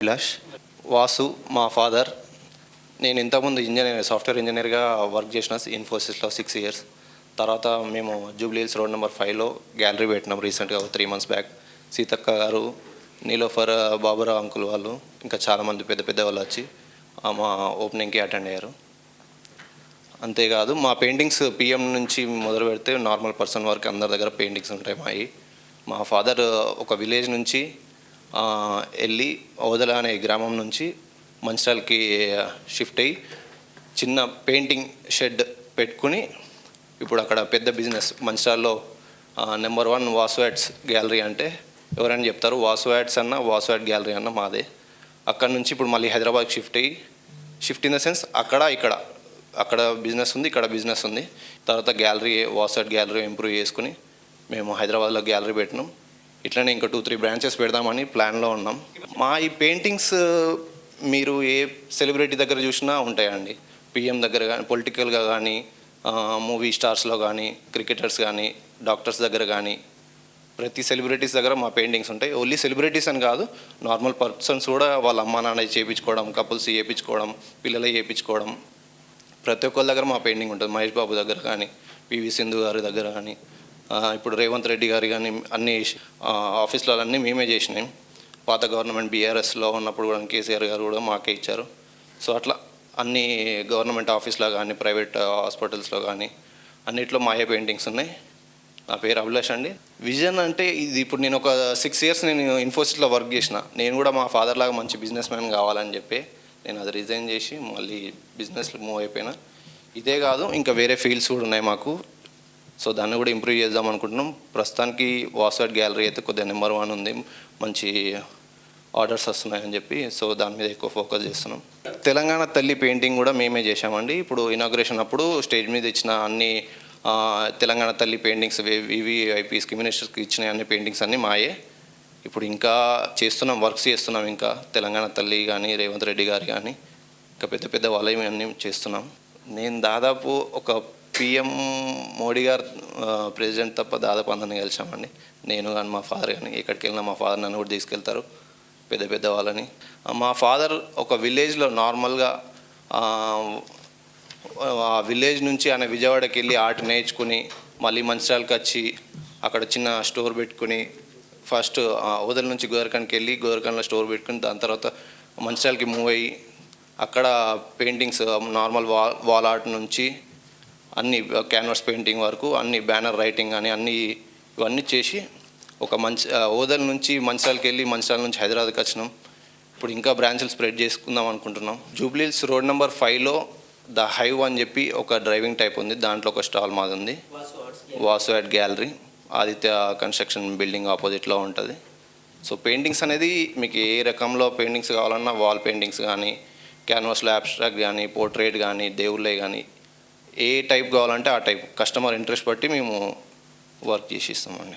అభిలాష్ వాసు మా ఫాదర్. నేను ఇంతకుముందు ఇంజనీర్ సాఫ్ట్వేర్ ఇంజనీర్గా వర్క్ చేసిన ఇన్ఫోసిస్లో సిక్స్ ఇయర్స్ తర్వాత మేము జూబ్లీహిల్స్ రోడ్ నెంబర్ ఫైవ్లో గ్యాలరీ పెట్టినాం రీసెంట్గా త్రీ మంత్స్ బ్యాక్ సీతక్క గారు నీలోఫర్ బాబురావు అంకుల్ వాళ్ళు ఇంకా చాలామంది పెద్ద పెద్ద వాళ్ళు వచ్చి మా ఓపెనింగ్కి అటెండ్ అయ్యారు. అంతేకాదు మా పెయింటింగ్స్ పిఎం నుంచి మొదలు పెడితే నార్మల్ పర్సన్ వరకు అందరి దగ్గర పెయింటింగ్స్ ఉంటాయి మావి మా ఫాదర్ ఒక విలేజ్ నుంచి వెళ్ళి ఓదల అనే గ్రామం నుంచి మంచిర్యాలకి షిఫ్ట్ అయ్యి చిన్న పెయింటింగ్ షెడ్ పెట్టుకుని ఇప్పుడు అక్కడ పెద్ద బిజినెస్ మంచిర్యాలలో నెంబర్ వన్ వాసువాట్స్ గ్యాలరీ అంటే ఎవరైనా చెప్తారు వాసువాట్స్ అన్న వాసువాట్ గ్యాలరీ అన్న మాదే. అక్కడ నుంచి ఇప్పుడు మళ్ళీ హైదరాబాద్కి షిఫ్ట్ అయ్యి షిఫ్ట్ ఇన్ ద సెన్స్ అక్కడ ఇక్కడ. అక్కడ బిజినెస్ ఉంది ఇక్కడ బిజినెస్ ఉంది. తర్వాత గ్యాలరీ వాసట్ గ్యాలరీ ఇంప్రూవ్ చేసుకుని మేము హైదరాబాద్లో గ్యాలరీ పెట్టినాం. ఇట్లనే ఇంకా టూ త్రీ బ్రాంచెస్ పెడదామని ప్లాన్లో ఉన్నాం. మా ఈ పెయింటింగ్స్ మీరు ఏ సెలబ్రిటీ దగ్గర చూసినా ఉంటాయండి. పిఎం దగ్గర కానీ పొలిటికల్గా కానీ మూవీ స్టార్స్లో కానీ క్రికెటర్స్ కానీ డాక్టర్స్ దగ్గర కానీ ప్రతి సెలబ్రిటీస్ దగ్గర మా పెయింటింగ్స్ ఉంటాయి. ఓన్లీ సెలబ్రిటీస్ అని కాదు నార్మల్ పర్సన్స్ కూడా వాళ్ళ అమ్మా నాన్న చేయించుకోవడం కపుల్స్ చేయించుకోవడం పిల్లలు చేయించుకోవడం ప్రతి ఒక్కరి దగ్గర మా పెయింటింగ్ ఉంటుంది. మహేష్ బాబు దగ్గర కానీ పివి సింధు గారి దగ్గర కానీ ఇప్పుడు రేవంత్ రెడ్డి గారు కానీ అన్ని ఆఫీసులన్నీ అన్నీ మేమే చేసినాం. పాత గవర్నమెంట్ బీఆర్ఎస్లో ఉన్నప్పుడు కూడా కేసీఆర్ గారు కూడా మాకే ఇచ్చారు. సో అట్లా అన్ని గవర్నమెంట్ ఆఫీస్లో కానీ ప్రైవేట్ హాస్పిటల్స్లో కానీ అన్నిట్లో మాయే పెయింటింగ్స్ ఉన్నాయి. నా పేరు అభిలాష్ అండి. విజన్ అంటే ఇది ఇప్పుడు నేను ఒక సిక్స్ ఇయర్స్ నేను ఇన్ఫోసిస్లో వర్క్ చేసిన. నేను కూడా మా ఫాదర్ లాగా మంచి బిజినెస్ మ్యాన్ కావాలని చెప్పి నేను అది రిజైన్ చేసి మళ్ళీ బిజినెస్లో మూవ్ అయిపోయినా. ఇదే కాదు ఇంకా వేరే ఫీల్డ్స్ కూడా ఉన్నాయి మాకు. సో దాన్ని కూడా ఇంప్రూవ్ చేద్దాం అనుకుంటున్నాం. ప్రస్తుతానికి వాసట్ గ్యాలరీ అయితే కొద్దిగా నెంబర్ వన్ ఉంది. మంచి ఆర్డర్స్ వస్తున్నాయని చెప్పి సో దాని మీద ఎక్కువ ఫోకస్ చేస్తున్నాం. తెలంగాణ తల్లి పెయింటింగ్ కూడా మేమే చేశామండి. ఇప్పుడు ఇనాగ్రేషన్ అప్పుడు స్టేజ్ మీద ఇచ్చిన అన్ని తెలంగాణ తల్లి పెయింటింగ్స్ వివిఐపీస్కి మినిస్టర్స్కి ఇచ్చిన అన్ని పెయింటింగ్స్ అన్నీ మాయే. ఇప్పుడు ఇంకా చేస్తున్నాం వర్క్స్ చేస్తున్నాం ఇంకా. తెలంగాణ తల్లి కానీ రేవంత్ రెడ్డి గారు కానీ ఇంకా పెద్ద పెద్ద వాళ్ళవి అన్నీ చేస్తున్నాం. నేను దాదాపు ఒక పిఎం మోడీ గారు ప్రెసిడెంట్ తప్ప దాదాపు అందరిని కలిసామండి. నేను కానీ మా ఫాదర్ కానీ ఎక్కడికి వెళ్ళినా మా ఫాదర్ నన్ను కూడా తీసుకెళ్తారు పెద్ద పెద్ద వాళ్ళని. మా ఫాదర్ ఒక విలేజ్లో నార్మల్గా ఆ, విలేజ్ నుంచి ఆయన విజయవాడకి వెళ్ళి ఆట నేర్చుకుని మళ్ళీ మంచిర్యాలకు వచ్చి అక్కడ చిన్న స్టోర్ పెట్టుకుని ఫస్ట్ ఓదల నుంచి గోరఖండ్కి వెళ్ళి గోరఖండ్లో స్టోర్ పెట్టుకుని దాని తర్వాత మంచిర్యాలకి మూవ్ అయ్యి అక్కడ paintings normal wall wall art నుంచి అన్ని క్యాన్వాస్ పెయింటింగ్ వరకు అన్ని బ్యానర్ రైటింగ్ అని అన్ని ఇవన్నీ చేసి ఒక మంచి ఓదల్ నుంచి మంచిర్యాలకి వెళ్ళి మంచిర్యాల నుంచి హైదరాబాద్కి వచ్చినాం. ఇప్పుడు ఇంకా బ్రాంచ్లు స్ప్రెడ్ చేసుకుందాం అనుకుంటున్నాం. జూబ్లీల్స్ రోడ్ నెంబర్ ఫైవ్లో ద హైవ్ అని చెప్పి ఒక డ్రైవింగ్ టైప్ ఉంది. దాంట్లో ఒక స్టాల్ మాది ఉంది. Vasu gallery. Aditya construction building ఆపోజిట్లో ఉంటుంది. సో పెయింటింగ్స్ అనేది మీకు ఏ రకంలో పెయింటింగ్స్ కావాలన్నా వాల్ పెయింటింగ్స్ కానీ క్యాన్వాస్లో అబ్స్ట్రాక్ట్ కానీ పోర్ట్రేట్ కానీ దేవుళ్ళే కానీ ఏ టైప్ కావాలంటే ఆ టైప్ కస్టమర్ ఇంట్రెస్ట్ బట్టి మేము వర్క్ చేసి ఇస్తామండి.